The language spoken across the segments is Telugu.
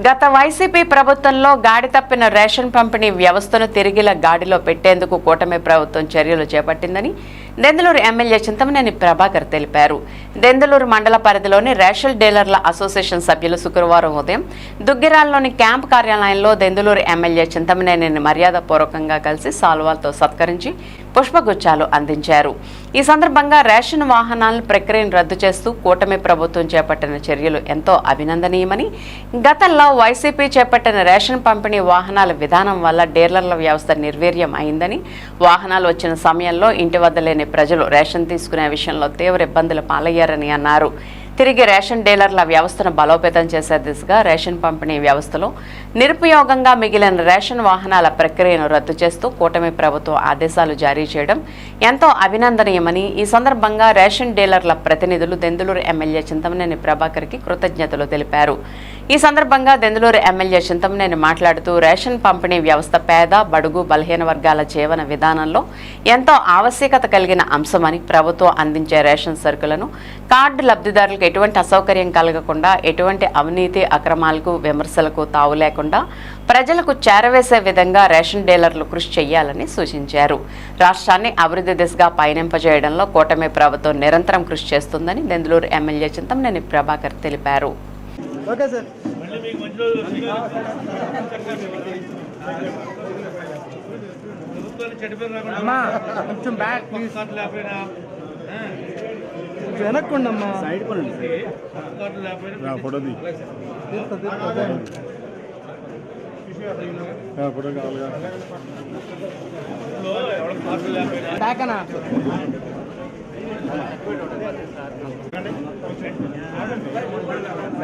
గత వైసీపీ ప్రభుత్వంలో గాడి తప్పిన రేషన్ పంపిణీ వ్యవస్థను తిరిగిల గాడిలో పెట్టేందుకు కూటమి ప్రభుత్వం చర్యలు చేపట్టిందని దెందలూరు ఎమ్మెల్యే చింతమనేని ప్రభాకర్ తెలిపారు. దెందలూరు మండల పరిధిలోని రేషన్ డీలర్ల అసోసియేషన్ సభ్యులు శుక్రవారం ఉదయం దుగ్గిరాల్లోని క్యాంప్ కార్యాలయంలో దెందలూరు ఎమ్మెల్యే చింతమనేనిని మర్యాదపూర్వకంగా కలిసి సాల్వాలతో సత్కరించి పుష్పగుచ్చాలు అందించారు. ఈ సందర్భంగా రేషన్ వాహనాల ప్రక్రియను రద్దు చేస్తూ కూటమి ప్రభుత్వం చేపట్టిన చర్యలు ఎంతో అభినందనీయమని గతంలో వైసీపీ చేపట్టిన రేషన్ పంపిణీ వాహనాల విధానం వల్ల డీలర్ల వ్యవస్థ నిర్వీర్యం అయిందని వాహనాలు వచ్చిన సమయంలో ఇంటి వద్ద లేని ప్రజలు రేషన్ తీసుకునే విషయంలో తీవ్ర ఇబ్బందులు పాలయ్యారని అన్నారు. తిరిగి రేషన్ డీలర్ల వ్యవస్థను బలోపేతం చేసే దిశగా రేషన్ పంపిణీ వ్యవస్థలో నిరుపయోగంగా మిగిలిన రేషన్ వాహనాల ప్రక్రియను రద్దు చేస్తూ కూటమి ప్రభుత్వం ఆదేశాలు జారీ చేయడం ఎంతో అభినందనీయమని ఈ సందర్భంగా రేషన్ డీలర్ల ప్రతినిధులు దెందులూరు ఎమ్మెల్యే చింతమనేని ప్రభాకర్కి కృతజ్ఞతలు తెలిపారు. ఈ సందర్భంగా దెందులూరు ఎమ్మెల్యే చింతమనేని మాట్లాడుతూ రేషన్ పంపిణీ వ్యవస్థ పేద బడుగు బలహీన వర్గాల జీవన విధానంలో ఎంతో ఆవశ్యకత కలిగిన అంశమని ప్రభుత్వం అందించే రేషన్ సరుకులను కార్డు లబ్ధిదారులకు ఎటువంటి అసౌకర్యం కలగకుండా ఎటువంటి అవినీతి అక్రమాలకు విమర్శలకు తావు లేకుండా ప్రజలకు చేరవేసే విధంగా రేషన్ డీలర్లు కృషి చేయాలని సూచించారు. రాష్ట్రాన్ని అభివృద్ధి దిశగా పయనింపజేయడంలో కూటమి ప్రభుత్వం నిరంతరం కృషి చేస్తుందని దెందులూరు ఎమ్మెల్యే చింతమనేని ప్రభాకర్ తెలిపారు. ఓకే సార్ అమ్మా కొంచెం బ్యాక్ ప్లీజ్ వెనక్కుండి అమ్మా సైడ్ ఫోటో తీ ఫోటో కావాలిగా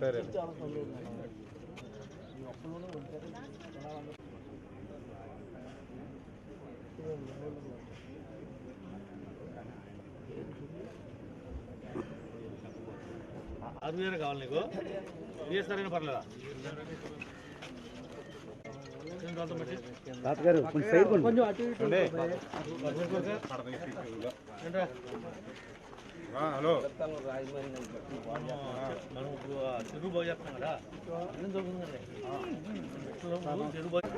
సరే. ఆర్మీనే కావాలి నీకు? బిఎస్ఆర్ అయినా పర్లేదా? మట్టి? కొంచెం అటు ఇటు హలో. రాజమహల్ మనం ఇప్పుడు తెలుగు బాగా చెప్తాం కదా అన్నీ దొరుకుతుందండి తెలుగు బాగా